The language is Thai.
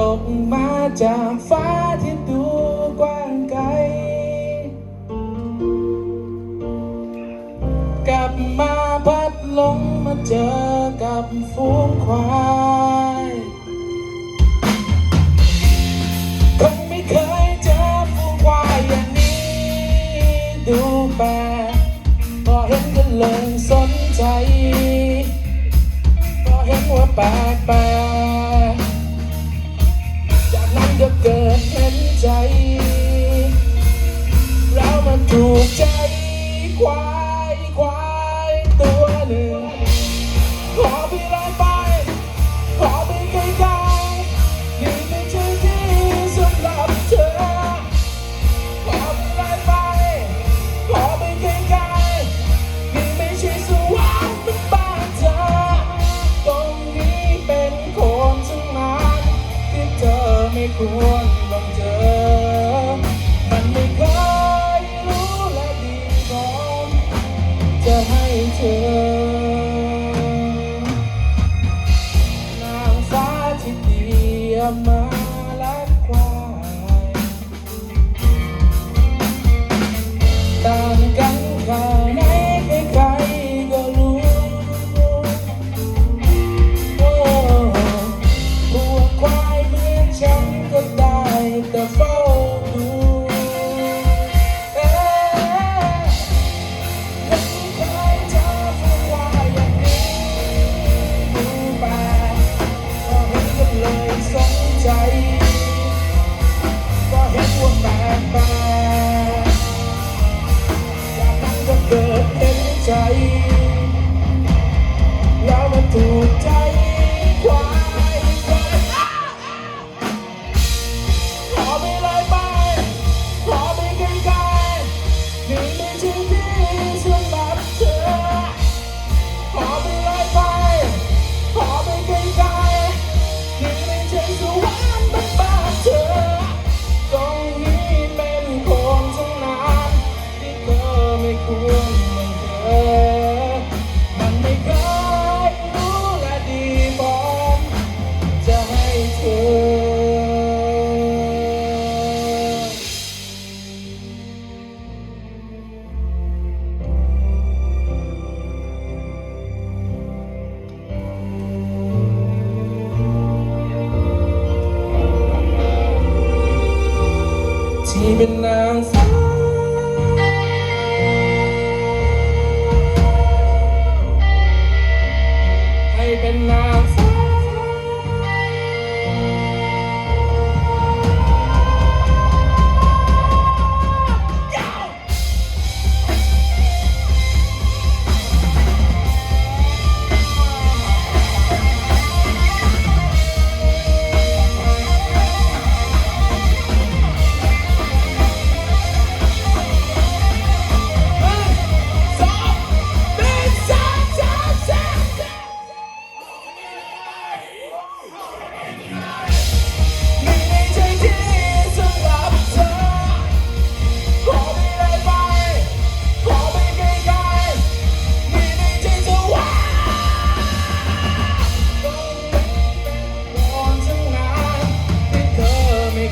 ตกมาจากฟ้าที่ดูกว้างไกล กลับมาพัดลงมาเจอกับฟูงควายคงไม่เคยเจอฟูงควายอย่างนี้ ดูแปลกพอเห็นก็เลยสนใจ ห็นว่าแปลกแปจากนั้นก็เกิดเห็นใจ ควรต้องเจอ มันไม่เคยรู้และดีพอมจะให้เธอนางฟ้าที่เดียมมา Seeming now,